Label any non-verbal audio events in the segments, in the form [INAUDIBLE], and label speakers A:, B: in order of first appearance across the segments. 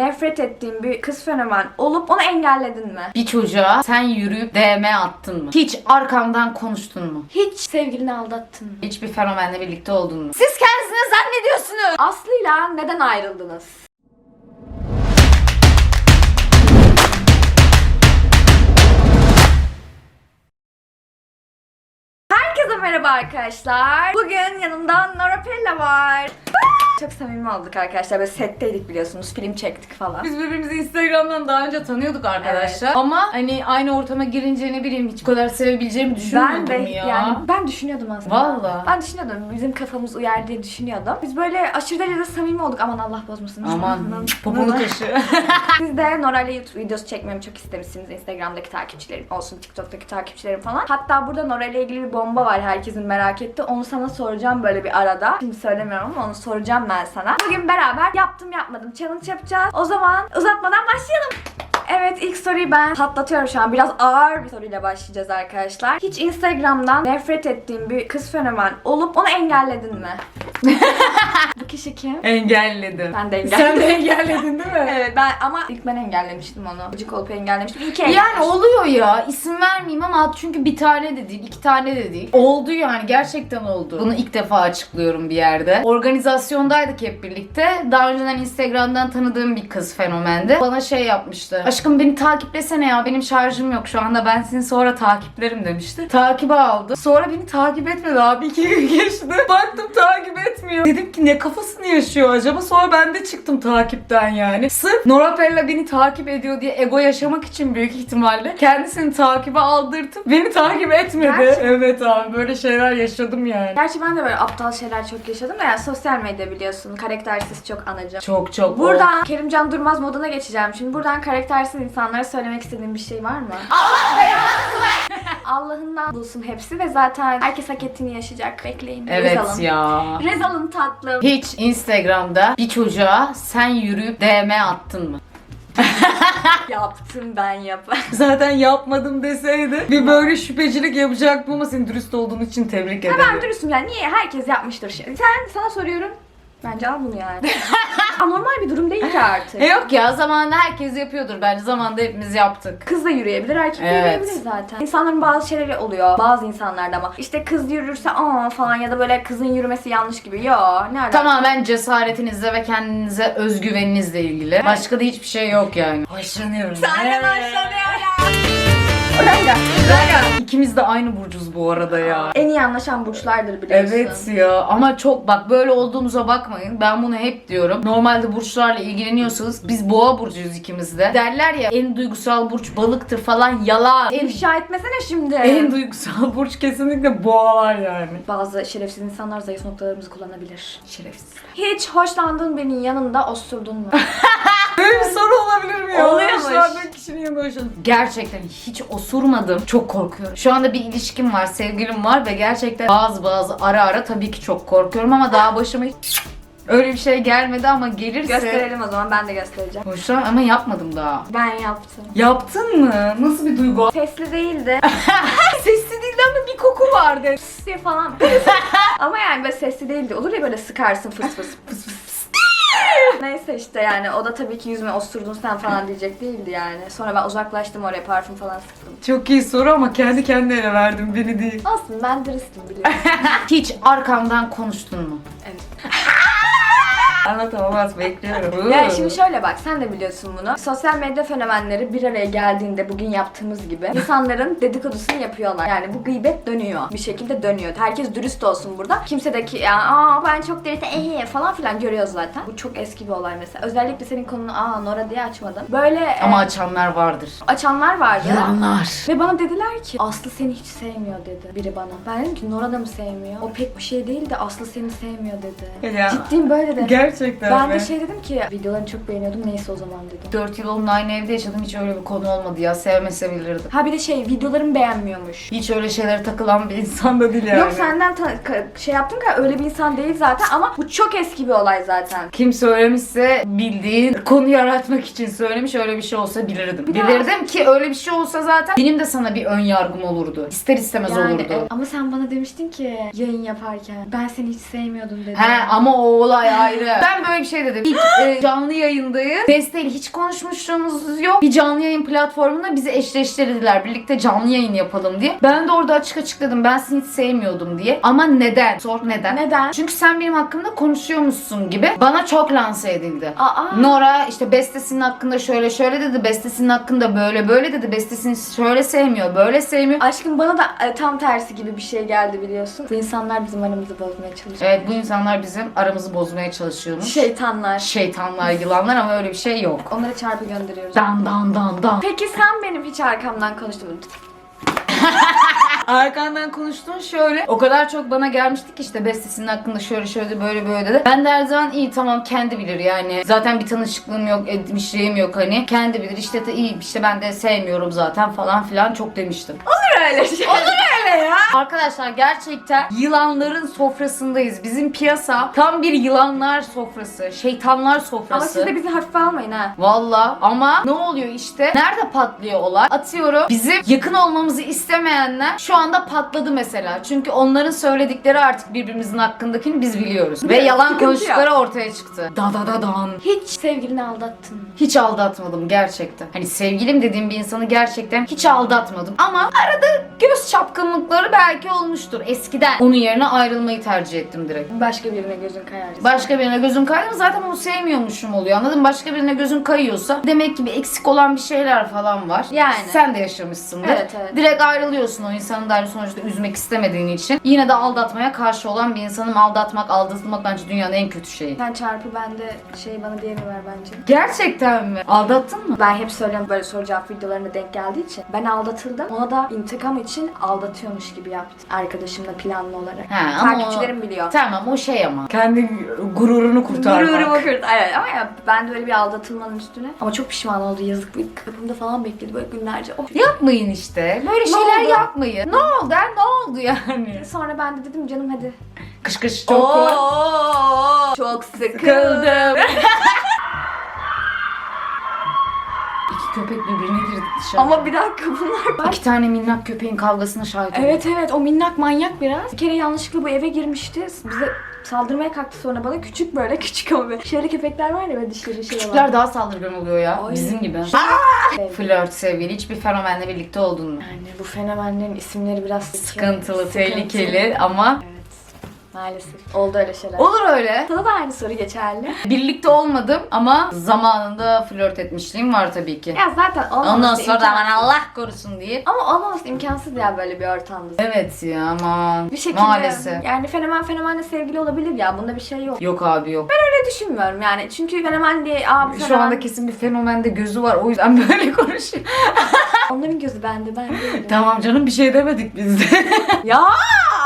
A: Nefret ettiğin bir kız fenomen olup onu engelledin mi?
B: Bir çocuğa sen yürüyüp DM attın mı? Hiç arkamdan konuştun mu?
A: Hiç sevgilini aldattın mı?
B: Hiçbir fenomenle birlikte oldun mu? Siz kendisini zannediyorsunuz.
A: Aslı'yla neden ayrıldınız? Herkese merhaba arkadaşlar. Bugün yanımda Nora Pella var. Çok samimi olduk arkadaşlar. Böyle setteydik biliyorsunuz. Film çektik falan.
B: Biz birbirimizi Instagram'dan daha önce tanıyorduk arkadaşlar. Ama hani aynı ortama girince ne bileyim hiç bu kadar sevebileceğimi düşünmüyordum
A: Ben de
B: ya.
A: yani ben düşünüyordum aslında.
B: Valla.
A: Ben düşünüyordum. Bizim kafamız uyar diye düşünüyordum. Biz böyle aşırı derecede samimi olduk. Aman Allah bozmasın.
B: Aman poponu kaşı. [LAUGHS] [LAUGHS]
A: Siz de Nora'yla YouTube videosu çekmemi çok istemişsiniz. Instagram'daki takipçilerim olsun, TikTok'taki takipçilerim falan. Hatta burada Nora'yla ilgili bir bomba var herkesin merak etti. Onu sana soracağım böyle bir arada. Şimdi söylemiyorum ama onu soracağım ben sana. Bugün beraber yaptım yapmadım challenge yapacağız. O zaman uzatmadan başlayalım. Evet ilk soruyu ben patlatıyorum şu an. Biraz ağır bir soruyla başlayacağız arkadaşlar. Hiç Instagram'dan nefret ettiğin bir kız fenomen olup onu engelledin mi? [LAUGHS] Bu kişi kim?
B: Engelledim.
A: Ben de engelledim.
B: Sen de engelledin değil mi? [LAUGHS]
A: Evet ben ama ilk ben engellemiştim onu. Gıcık olup engellemiştim. İyi ki
B: Yani
A: engellemiştim.
B: oluyor ya. İsim vermeyeyim ama çünkü bir tane de değil, iki tane de değil. Oldu yani gerçekten oldu. Bunu ilk defa açıklıyorum bir yerde. Organizasyondaydık hep birlikte. Daha önceden Instagram'dan tanıdığım bir kız fenomendi. Bana şey yapmıştı. Aşkım beni takiplesene ya benim şarjım yok şu anda ben seni sonra takiplerim demişti. Takibe aldı. Sonra beni takip etmedi abi. iki gün geçti. Baktım takip etmiyor. Dedim ki ne kafasını yaşıyor acaba? Sonra ben de çıktım takipten yani. Sırf Norapella beni takip ediyor diye ego yaşamak için büyük ihtimalle kendisini takibe aldırtıp beni takip etmedi.
A: Gerçekten.
B: Evet abi böyle şeyler yaşadım yani.
A: Gerçi ben de böyle aptal şeyler çok yaşadım da yani sosyal medya biliyorsun. Karaktersiz çok anacım.
B: Çok çok.
A: Buradan Kerimcan Durmaz moduna geçeceğim. Şimdi buradan karaktersiz insanlara söylemek istediğin bir şey var mı? Allah'ından bulsun hepsi ve zaten herkes hak ettiğini yaşayacak. Bekleyin.
B: Evet
A: Rezal'ın.
B: ya.
A: Rezal'ın tatlım.
B: Hiç Instagram'da bir çocuğa sen yürüyüp DM attın mı? [LAUGHS]
A: Yaptım ben yapar.
B: Zaten yapmadım deseydi bir böyle şüphecilik yapacaktım ama senin dürüst olduğun için tebrik ederim.
A: Ben dürüstüm yani niye? Herkes yapmıştır. Sen sana soruyorum. Bence al bunu yani. [LAUGHS] Anormal bir durum değil ki artık.
B: E yok ya zamanında herkes yapıyordur bence zamanında hepimiz yaptık.
A: Kız da yürüyebilir, erkek de
B: Evet.
A: yürüyebilir zaten. İnsanların bazı şeyleri oluyor. Bazı insanlarda ama. işte kız yürürse aa falan ya da böyle kızın yürümesi yanlış gibi. Yo ne alaka?
B: Tamamen cesaretinizle ve kendinize özgüveninizle ilgili. Başka da hiçbir şey yok yani. Hoşlanıyorum.
A: Senden
B: Evet.
A: Hoşlanıyorum. Oraya.
B: İkimiz de aynı burcuz bu arada ya.
A: En iyi anlaşan burçlardır biliyorsun.
B: Evet ya ama çok bak böyle olduğumuza bakmayın. Ben bunu hep diyorum. Normalde burçlarla ilgileniyorsanız biz boğa burcuyuz ikimiz de. Derler ya en duygusal burç balıktır falan yalan. En,
A: İfşa etmesene şimdi.
B: en duygusal burç kesinlikle boğalar yani.
A: Bazı şerefsiz insanlar zayıf noktalarımızı kullanabilir.
B: Şerefsiz.
A: Hiç hoşlandığın birinin yanında osurdun mu? [LAUGHS]
B: Olabilir mi ya?
A: Oluyormuş.
B: Hoşlandığın kişinin yanında hoşlandın. Gerçekten hiç osurmadım. Çok korkuyorum. Şu anda bir ilişkim var, sevgilim var ve gerçekten bazı bazı ara ara tabii ki çok korkuyorum ama daha başıma hiç öyle bir şey gelmedi ama gelirse...
A: Gösterelim o zaman ben de göstereceğim.
B: Hoşlan ama yapmadım daha.
A: Ben yaptım.
B: Yaptın mı? Nasıl bir duygu? [LAUGHS]
A: Sesli değildi. [LAUGHS]
B: Sesli değil ama bir koku vardı.
A: diye falan. [LAUGHS] Ama yani böyle sesli değildi. Olur ya böyle sıkarsın fıs fıs fıs fıs. Neyse işte yani o da tabii ki yüzüme osurdun sen falan diyecek değildi yani. Sonra ben uzaklaştım oraya parfüm falan sıktım.
B: Çok iyi soru ama kendi kendine verdim beni değil.
A: Olsun ben dürüstüm biliyorsun. [LAUGHS]
B: Hiç arkamdan konuştun mu?
A: evet.
B: Anlatamam az bekliyorum.
A: Yani şimdi şöyle bak sen de biliyorsun bunu. Sosyal medya fenomenleri bir araya geldiğinde bugün yaptığımız gibi insanların dedikodusunu yapıyorlar. Yani bu gıybet dönüyor. Bir şekilde dönüyor. Herkes dürüst olsun burada. Kimse de ki ya aa ben çok dürüst ehe falan filan görüyoruz zaten. Bu çok eski bir olay mesela. Özellikle senin konunu aa Nora diye açmadım. Böyle
B: Ama
A: e,
B: açanlar vardır.
A: açanlar vardı.
B: Yalanlar.
A: Ve bana dediler ki Aslı seni hiç sevmiyor dedi biri bana. Ben dedim ki Nora da mı sevmiyor? O pek bir şey değil de Aslı seni sevmiyor dedi.
B: Ya.
A: Ciddiyim böyle dedi.
B: Gerçekten
A: Ben
B: mi?
A: de şey dedim ki videolarını çok beğeniyordum neyse o zaman dedim.
B: 4 yıl onunla aynı evde yaşadım hiç öyle bir konu olmadı ya sevmese bilirdim.
A: Ha bir de şey videolarımı beğenmiyormuş.
B: Hiç öyle şeylere takılan bir insan da değil yani.
A: Yok senden ta- ka- şey yaptım ki öyle bir insan değil zaten ama bu çok eski bir olay zaten.
B: Kim söylemişse bildiğin konu yaratmak için söylemiş öyle bir şey olsa bilirdim.
A: Bir daha-
B: Bilirdim ki öyle bir şey olsa zaten benim de sana bir ön yargım olurdu. İster istemez
A: Yani
B: olurdu.
A: evet. ama sen bana demiştin ki yayın yaparken ben seni hiç sevmiyordum dedin.
B: He ama o olay ayrı. [LAUGHS] Ben böyle bir şey dedim. İlk e, canlı yayındayız. Beste ile hiç konuşmuşluğumuz yok. Bir canlı yayın platformunda bizi eşleştirdiler. Birlikte canlı yayın yapalım diye. Ben de orada açık açık dedim ben seni hiç sevmiyordum diye. Ama neden? Sor neden?
A: Neden?
B: Çünkü sen benim hakkımda konuşuyormuşsun gibi bana çok lanse edildi.
A: Aa.
B: Nora işte bestesinin hakkında şöyle şöyle dedi, bestesinin hakkında böyle böyle dedi, bestesini şöyle sevmiyor, böyle sevmiyor.
A: Aşkım bana da e, tam tersi gibi bir şey geldi biliyorsun. Bu insanlar bizim aramızı bozmaya çalışıyor.
B: Evet bu insanlar bizim aramızı bozmaya çalışıyormuş.
A: Şeytanlar.
B: Şeytanlar, yılanlar ama öyle bir şey yok.
A: Onlara çarpı gönderiyoruz.
B: Dan dan dan dan.
A: Peki sen benim hiç arkamdan konuştun mu?
B: Arkandan konuştuğun şöyle. O kadar çok bana gelmişti ki işte bestesinin hakkında şöyle şöyle böyle böyle dedi. Ben de her zaman iyi tamam kendi bilir yani. Zaten bir tanışıklığım yok, etmişliğim yok hani. Kendi bilir işte de iyi işte ben de sevmiyorum zaten falan filan çok demiştim.
A: Öyle şey. Olur öyle ya.
B: Arkadaşlar gerçekten yılanların sofrasındayız. Bizim piyasa tam bir yılanlar sofrası, şeytanlar sofrası.
A: Ama siz de bizi hafife almayın ha.
B: Valla ama ne oluyor işte? Nerede patlıyor olay? Atıyorum bizim yakın olmamızı istemeyenler şu anda patladı mesela. Çünkü onların söyledikleri artık birbirimizin hakkındakini biz biliyoruz. Ve
A: Evet,
B: yalan
A: sıkıntı
B: konuştukları ortaya çıktı. Da da da dan.
A: Hiç sevgilini aldattın mı?
B: Hiç aldatmadım gerçekten. Hani sevgilim dediğim bir insanı gerçekten hiç aldatmadım. Ama arada göz çapkınlıkları belki olmuştur eskiden. Onun yerine ayrılmayı tercih ettim direkt.
A: Başka birine gözün kayar.
B: Başka birine gözün kaydı mı zaten onu sevmiyormuşum oluyor anladın mı? Başka birine gözün kayıyorsa demek ki bir eksik olan bir şeyler falan var.
A: Yani.
B: Sen de yaşamışsındır.
A: Evet, evet.
B: Direkt ayrılıyorsun o insanı da hani sonuçta üzmek istemediğin için. Yine de aldatmaya karşı olan bir insanım aldatmak, aldatılmak bence dünyanın en kötü şeyi.
A: Sen çarpı ben de şey bana diğerini ver bence.
B: Gerçekten mi? Aldattın mı?
A: Ben hep söylüyorum böyle soru cevap videolarına denk geldiği için. Ben aldatıldım. Ona da intikam için aldatıyormuş gibi yaptım. Arkadaşımla planlı olarak.
B: He, ama o-
A: Takipçilerim biliyor.
B: Tamam o şey ama. Kendi gururunu kurtarmak.
A: Gururumu kırdı. Evet ama ya ben de öyle bir aldatılmanın üstüne. Ama çok pişman oldu yazık. Bir kapımda falan bekledi böyle günlerce. Of.
B: Yapmayın işte. Böyle
A: Ne
B: şeyler
A: oldu?
B: yapmayın. Ne oldu? ha? Ne oldu yani?
A: Sonra ben de dedim canım hadi.
B: Kış kış çok
A: Oo, çok sıkıldım. [LAUGHS]
B: köpek birbirine girdi dışarı.
A: Ama bir dakika bunlar
B: İki tane minnak köpeğin kavgasına şahit oldum.
A: Evet evet o minnak manyak biraz. Bir kere yanlışlıkla bu eve girmişti. Bize saldırmaya kalktı sonra bana küçük böyle [LAUGHS] küçük ama böyle. Şöyle köpekler var ya böyle dişleri şey
B: Küçükler
A: olan.
B: daha saldırgan oluyor ya.
A: Ay.
B: Bizim gibi.
A: Evet.
B: Flört sevgili hiçbir fenomenle birlikte oldun mu?
A: Yani bu fenomenlerin isimleri biraz
B: Sıkıntılı,
A: Sıkıntılı.
B: tehlikeli ama
A: Evet. Maalesef. Oldu öyle şeyler.
B: olur öyle.
A: Sana da aynı soru geçerli. [LAUGHS]
B: Birlikte olmadım ama zamanında flört etmişliğim var tabii ki.
A: Ya zaten olmaması
B: Ondan sonra da aman
A: imkansız.
B: Allah korusun diye.
A: Ama olmaması imkansız ya böyle bir ortamda.
B: Evet ya aman.
A: Bir şekilde
B: Maalesef.
A: yani fenomen fenomenle sevgili olabilir ya bunda bir şey yok.
B: Yok abi yok.
A: Öyle düşünmüyorum yani çünkü fenomen diye aa bu
B: Şu
A: fenomen
B: anda kesin bir fenomende gözü var o yüzden [LAUGHS] böyle konuşuyor.
A: onların gözü bende ben [LAUGHS] değilim.
B: tamam canım bir şey demedik biz de.
A: ya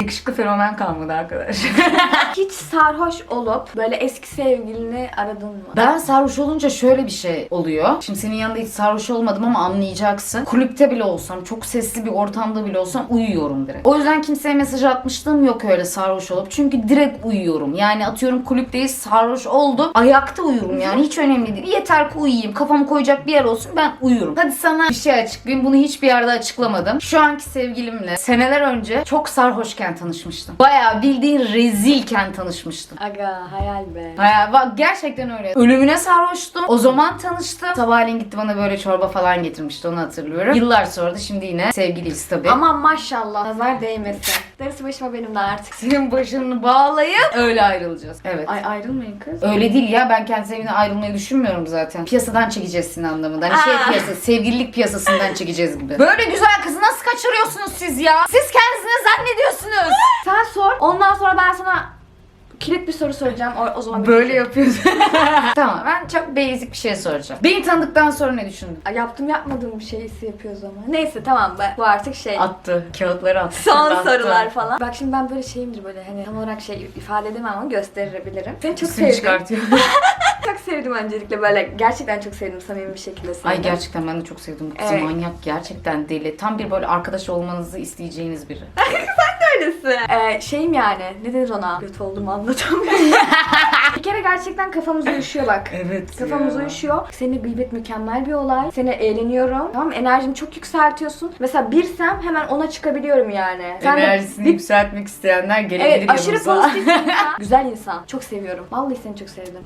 B: Yakışıklı fenomen kalmadı arkadaş. [LAUGHS]
A: hiç sarhoş olup böyle eski sevgilini aradın mı?
B: Ben sarhoş olunca şöyle bir şey oluyor. Şimdi senin yanında hiç sarhoş olmadım ama anlayacaksın. Kulüpte bile olsam, çok sesli bir ortamda bile olsam uyuyorum direkt. O yüzden kimseye mesaj atmışlığım yok öyle sarhoş olup. Çünkü direkt uyuyorum. Yani atıyorum kulüpteyiz sarhoş oldum. Ayakta uyurum yani hiç önemli değil. Yeter ki uyuyayım. Kafamı koyacak bir yer olsun ben uyurum. Hadi sana bir şey açıklayayım. Bunu hiçbir yerde açıklamadım. Şu anki sevgilimle seneler önce çok sarhoşken tanışmıştım. Bayağı bildiğin rezilken tanışmıştım.
A: Aga hayal be.
B: Ha, bak gerçekten öyle. Ölümüne sarhoştum. O zaman tanıştım. Sabahleyin gitti bana böyle çorba falan getirmişti onu hatırlıyorum. Yıllar sonra da şimdi yine sevgiliyiz tabii. Ama
A: maşallah nazar değmesin. Darısı başıma benim de artık.
B: senin başını bağlayıp öyle ayrılacağız. Evet.
A: Ay ayrılmayın kız.
B: Öyle değil ya ben kendi sevgilimden ayrılmayı düşünmüyorum zaten. Piyasadan çekeceğiz sizin anlamında. Hani şey
A: Aa.
B: piyasa, sevgililik piyasasından çekeceğiz gibi. [LAUGHS] Böyle güzel kızı nasıl kaçırıyorsunuz siz ya? Siz kendinizi ne zannediyorsunuz?
A: Sen sor. Ondan sonra ben sana kilit bir soru soracağım. O, o zaman
B: Böyle yapıyorsun. [LAUGHS] tamam ben çok basic bir şey soracağım. Beni tanıdıktan sonra ne düşündün?
A: Ay, Yaptım yapmadığım bir şeysi yapıyoruz ama. Neyse tamam be. Bu artık şey.
B: Attı. Kağıtları attı.
A: Son
B: Attı.
A: sorular falan. Bak şimdi ben böyle şeyimdir böyle hani tam olarak şey ifade edemem ama gösterebilirim. Seni çok
B: Üstünü
A: sevdim.
B: çıkartıyor. [LAUGHS]
A: Çok sevdim öncelikle böyle gerçekten çok sevdim samimi bir şekilde sevdim.
B: Ay gerçekten ben de çok sevdim bu kızı.
A: Evet.
B: Manyak gerçekten deli. Tam bir böyle arkadaş olmanızı isteyeceğiniz biri. [LAUGHS]
A: Öylesi. Ee, şeyim yani ne denir ona? Kötü oldum anlamı. Anlatamıyorum. [LAUGHS] bir kere gerçekten kafamız uyuşuyor bak.
B: Evet
A: Kafamız
B: ya.
A: uyuşuyor. Seninle gıybet mükemmel bir olay. Seni eğleniyorum. Tamam mı? Enerjimi çok yükseltiyorsun. Mesela birsem hemen ona çıkabiliyorum yani. Sen de
B: Enerjisini
A: bir-
B: yükseltmek isteyenler gelebilir
A: Evet aşırı
B: yanımıza.
A: pozitif bir [LAUGHS] insan. Güzel insan. Çok seviyorum. Vallahi seni çok sevdim.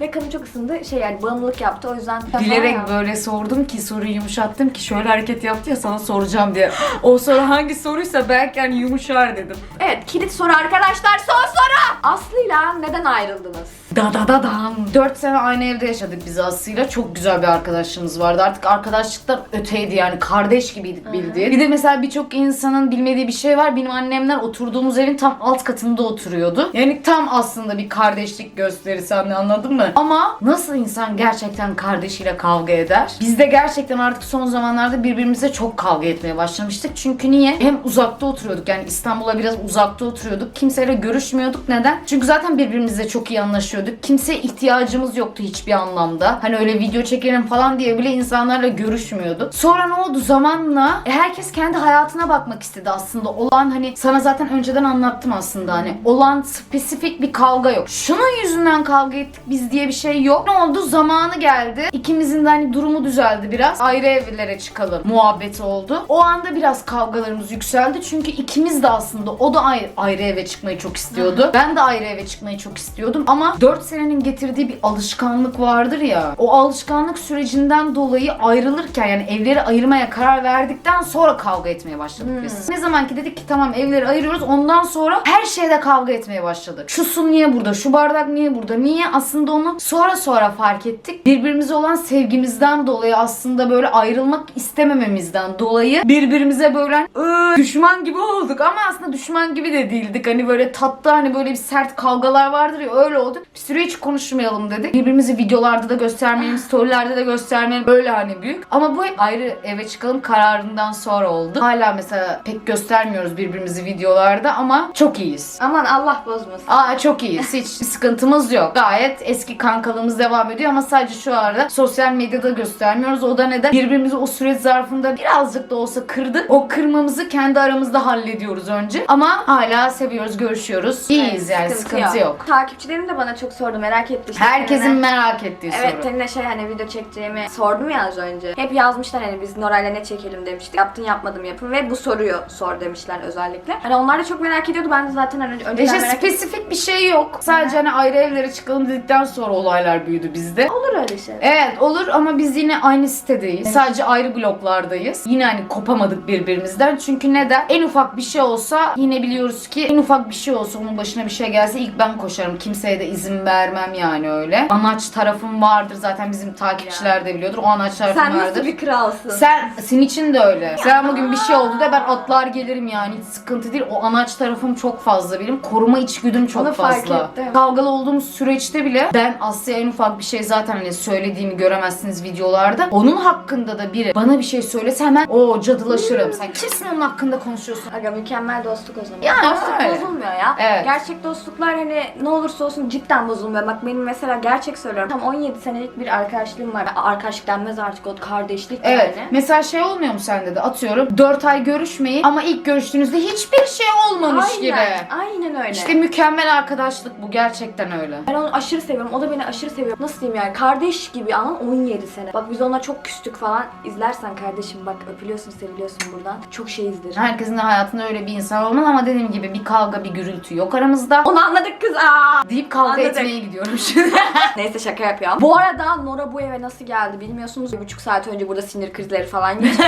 A: Ve kadın çok ısındı. Şey yani bağımlılık yaptı o yüzden.
B: Bilerek
A: Ya.
B: böyle sordum ki soruyu yumuşattım ki şöyle hareket yaptı ya sana soracağım diye. O soru hangi soruysa belki hani yumuşar dedim.
A: Evet kilit soru arkadaşlar son soru. Aslı'yla neden ayrıldınız?
B: Da da da dam. 4 sene aynı evde yaşadık biz Aslı'yla. Çok güzel bir arkadaşlığımız vardı. Artık arkadaşlıktan öteydi yani. Kardeş gibiydik bildiğin. Bir de mesela birçok insanın bilmediği bir şey var. Benim annemler oturduğumuz evin tam alt katında oturuyordu. Yani tam aslında bir kardeşlik gösterisi hani anladın mı? Ama nasıl insan gerçekten kardeşiyle kavga eder? Biz de gerçekten artık son zamanlarda birbirimize çok kavga etmeye başlamıştık. Çünkü niye? Hem uzakta oturuyorduk yani İstanbul'a biraz uzakta oturuyorduk. Kimseyle görüşmüyorduk. Neden? Çünkü zaten birbirimizle çok iyi anlaşıyorduk. Kimseye ihtiyacımız yoktu hiçbir anlamda. Hani öyle video çekelim falan diye bile insanlarla görüşmüyorduk. Sonra ne oldu? Zamanla herkes kendi hayatına bakmak istedi aslında. Olan hani sana zaten önceden anlattım aslında hani olan spesifik bir kavga yok. Şunun yüzünden kavga ettik biz diye bir şey yok. Ne oldu? Zamanı geldi. İkimizin de hani durumu düzeldi biraz. Ayrı evlere çıkalım muhabbeti oldu. O anda biraz kavgalarımız yükseldi. Çünkü ikimiz de aslında o da ayrı, ayrı eve çıkmayı çok istiyordu. Ben de ayrı eve çıkmayı çok istiyordum. Ama 4 senenin getirdiği bir alışkanlık vardır ya. O alışkanlık sürecinden dolayı ayrılırken yani evleri ayırmaya karar verdikten sonra kavga etmeye başladık biz. Ne zaman ki dedik ki tamam evleri ayırıyoruz ondan sonra her şeyde kavga etmeye başladık. Şu su niye burada? Şu bardak niye burada? Niye? Aslında onu sonra sonra fark ettik. Birbirimize olan sevgimizden dolayı aslında böyle ayrılmak istemememizden dolayı birbirimize böyle "Iı, düşman gibi olduk ama aslında düşman gibi de değildik. Hani böyle tatlı hani böyle bir sert kavgalar vardır ya öyle oldu. Bir süre hiç konuşmayalım dedik. Birbirimizi videolarda da göstermeyelim, storylerde de göstermeyelim. Böyle hani büyük. Ama bu hep ayrı eve çıkalım kararından sonra oldu. Hala mesela pek göstermiyoruz birbirimizi videolarda ama çok iyiyiz.
A: Aman Allah bozmasın.
B: Aa çok iyiyiz. Hiç sıkıntımız yok. Gayet eski kankalığımız devam ediyor ama sadece şu arada sosyal medyada göstermiyoruz. O da neden? Birbirimizi o süreç zarfında birazcık da olsa kırdık. O kırmamızı kendi aramızda hallediyoruz önce. Ama hala seviyoruz, görüşüyoruz. İyiyiz yani sıkıntı, yok.
A: Takipçilerim de bana çok sordu merak etti. işte
B: Herkesin
A: seninle-
B: merak ettiği
A: Evet
B: soru.
A: seninle şey hani video çekeceğimi sordum ya az önce. Hep yazmışlar hani biz Noray'la ne çekelim demiştik. Yaptın yapmadım yapın ve bu soruyu sor demişler özellikle. Hani onlar da çok merak ediyordu. Ben de zaten hani önceden
B: İşte
A: merak
B: spesifik bir şey yok. Sadece hani ayrı evlere çıkalım dedikten sonra olaylar büyüdü bizde.
A: Olur öyle şey.
B: Evet olur ama biz yine aynı sitedeyiz. Sadece ayrı bloklardayız. Yine hani kopamadık birbirimizden. Çünkü neden? En ufak bir şey olsa yine biliyoruz ki en ufak bir şey olsa onun başına bir şey gelse ilk ben koşarım. Kimseye de izin vermem yani öyle. Anaç tarafım vardır zaten bizim takipçiler de biliyordur. O anaç tarafım
A: Sen
B: vardır.
A: nasıl bir kralsın?
B: Sen, senin için de öyle. Sen bugün bir şey oldu da ben atlar gelirim yani hiç sıkıntı değil. O anaç tarafım çok fazla benim. Koruma içgüdüm çok
A: Onu fark
B: fazla.
A: ettim.
B: Kavgalı olduğumuz süreçte bile ben Asya'ya en ufak bir şey zaten hani söylediğimi göremezsiniz videolarda. Onun hakkında da biri bana bir şey söylese hemen o cadılaşırım. Sen kimsin onun hakkında konuşuyorsun?
A: Aga mükemmel dostluk o zaman.
B: Yani
A: dostluk
B: öyle.
A: bozulmuyor ya.
B: Evet.
A: Gerçek dostluklar hani ne olursa olsun cidden bozulmuyor. Bak benim mesela gerçek söylüyorum. Tam 17 senelik bir arkadaşlığım var. Arkadaşlık denmez artık o kardeşlik
B: Evet.
A: yani.
B: Mesela şey olmuyor mu sende de? Atıyorum 4 ay görüşmeyin ama ilk görüştüğünüzde hiçbir şey olmamış
A: Aynen.
B: gibi.
A: Aynen öyle.
B: İşte mükemmel arkadaşlık bu gerçekten öyle.
A: Ben onu aşırı seviyorum. O da beni aşırı seviyor. Nasıl diyeyim yani? Kardeş gibi anan 17 sene. Bak biz ona çok küstük falan. İzlersen kardeşim bak öpülüyorsun, seviliyorsun buradan. Çok şeyizdir.
B: Herkesin de hayatında öyle bir insan olmaz ama dediğim gibi bir kavga bir gürültü yok aramızda.
A: Onu anladık kız. Aa!
B: deyip kavga
A: Anladık.
B: etmeye gidiyorum şimdi. [LAUGHS]
A: Neyse şaka yapıyorum. Bu arada Nora bu eve nasıl geldi bilmiyorsunuz. Bir buçuk saat önce burada sinir krizleri falan geçti.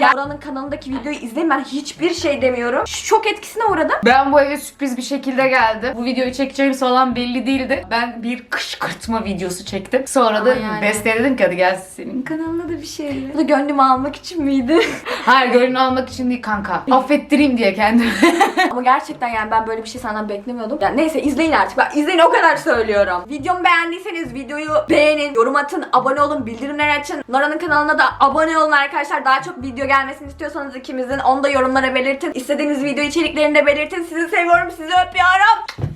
A: ya [LAUGHS] Nora'nın kanalındaki videoyu izleyin ben hiçbir şey demiyorum. Şok etkisine uğradım.
B: ben bu eve sürpriz bir şekilde geldim. Bu videoyu çekeceğim falan belli değildi. Ben bir kışkırtma videosu çektim. Sonra da
A: yani.
B: Beste'ye dedim ki hadi gel senin kanalına da bir şey.
A: Bu da gönlümü almak için miydi? [LAUGHS]
B: Hayır gönlünü almak için değil kanka. Affettireyim diye kendimi. [LAUGHS]
A: Ama gerçekten yani ben böyle bir şey senden beklemiyordum. Yani neyse izleyin artık. Ben izleyin o kadar söylüyorum. Videomu beğendiyseniz videoyu beğenin, yorum atın, abone olun, bildirimleri açın. Nora'nın kanalına da abone olun arkadaşlar. Daha çok video gelmesini istiyorsanız ikimizin onu da yorumlara belirtin. İstediğiniz video içeriklerini de belirtin. Sizi seviyorum, sizi öpüyorum.